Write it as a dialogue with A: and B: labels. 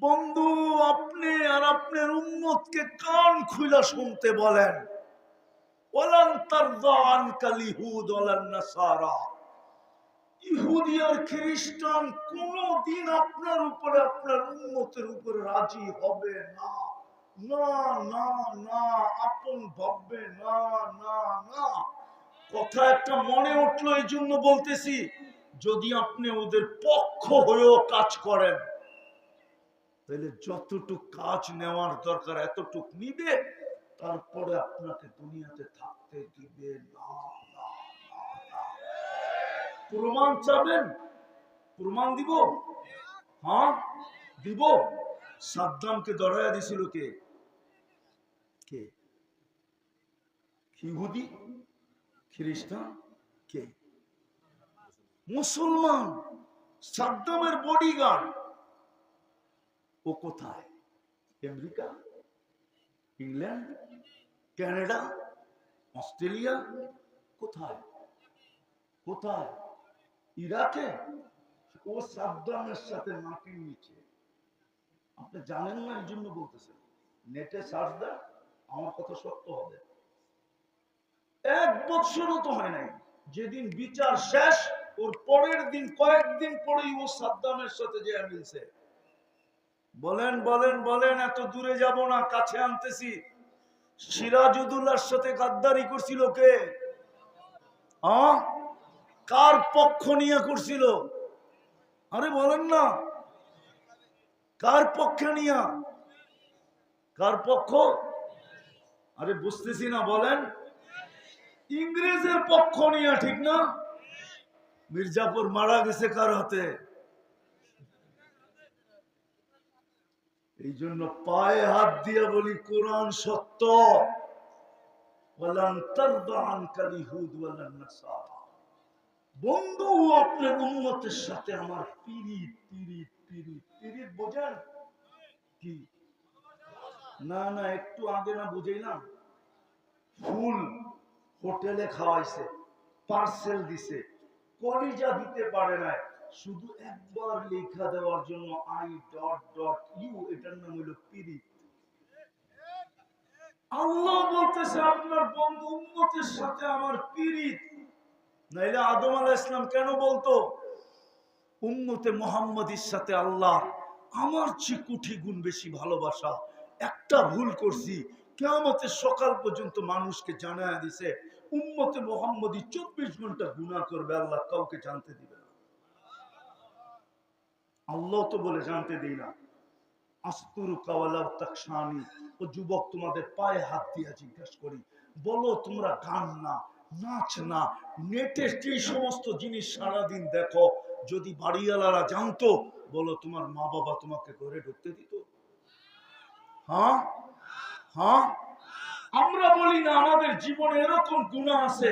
A: বন্ধু, আপনি আর আপনার উম্মতকে কান খুলা শুনতে বলেন। খ্রিস্টান কোনদিন আপনার আপনার রাজি হবে না। না না না, আপন ভাববে না না না। কথা একটা মনে উঠল এই জন্য বলতেছি, যদি আপনি ওদের পক্ষ হয়েও কাজ করেন তাহলে যতটুক কাজ নেওয়ার দরকার, এতটুক নিবে, তারপরে আপনাকে দুনিয়াতে থাকতে দিবে। না প্রমাণ চাবেন? প্রমাণ দিব? হ্যাঁ? দিব? সাদ্দামকে দড়াইয়া দিছিল কে? কে? ইহুদি? খ্রিস্টান? কে? মুসলমান? সাদ্দামের বডিগার্ড ও কোথায়? আমেরিকা, ইংল্যান্ড, কানাডা, অস্ট্রেলিয়া, কোথায়? কোথায়? ইরাকে? ও সাবধানের সাথে মাটির নিচে। আপনি জানেন না এই জন্য বলতেছেন। নেটে সার্চ দেন, আমার কথা সত্য হবে। এক বৎসরও তো হয় নাই। যেদিন বিচার শেষ, ওর পরের দিন, কয়েকদিন পরেই ও সাদ্দামের সাথে যে মিলছে বলেন বলেন বলেন, এত দূরে যাব না, কাছে আনতেছি। সিরাজুদুল্লাহর সাথে গাদ্দারি করছিল কে? হ্যাঁ? কার পক্ষ নিয়ে করছিল? আরে বলেন না। কার পক্ষে নিয়া? কার পক্ষ? আরে বুঝতেছি না, বলেন। ইংরেজের পক্ষ নিয়ে, ঠিক না? মির্জাপুর মারা গেছে কার হাতে? এই জন্য পায়ে হাত দিয়ে বলি, কোরআন সত্য। বন্ধু আপনার উন্মতের সাথে আমার পিরিত পিরিত পিরিত পিরিত বোঝেন? কি? না না, একটু আগে না বুঝাইলাম। ফুল হোটেলে খাওয়াইছে, পার্সেল দিছে, কলিজা দিতে পারে না শুধু একবার লেখা দেওয়ার জন্য আই ডট ডট ইউ, এটার নাম হলো পিরিত। আল্লাহ বলতেছে, আপনার বন্ধু উন্মতের সাথে আমার পিরিত। নাইলে আদম আলাহ ইসলাম কেন বলতো? উম্মতে মোহাম্মদের সাথে আল্লাহ আমার চেয়ে কোটি গুণ বেশি ভালোবাসা। একটা ভুল করছি কেমতের সকাল পর্যন্ত মানুষকে জানায় দিছে, উম্মতে মোহাম্মদী চব্বিশ ঘণ্টা গুণা করবে, আল্লাহ কাউকে জানতে দিবে আল্লাহ তো বলে জানতে দিই না। আস্তুরু ও যুবক, তোমাদের পায়ে হাত জিজ্ঞাসা করি, বলো তোমরা গান না, নাচ না যে সমস্ত জিনিস সারাদিন দেখো, যদি বাড়িওয়ালারা জানতো, বলো তোমার মা বাবা তোমাকে ঘরে ঢুকতে দিত। হ্যাঁ? হ্যাঁ? আমরা বলি না, আমাদের জীবনে এরকম গুণা আছে।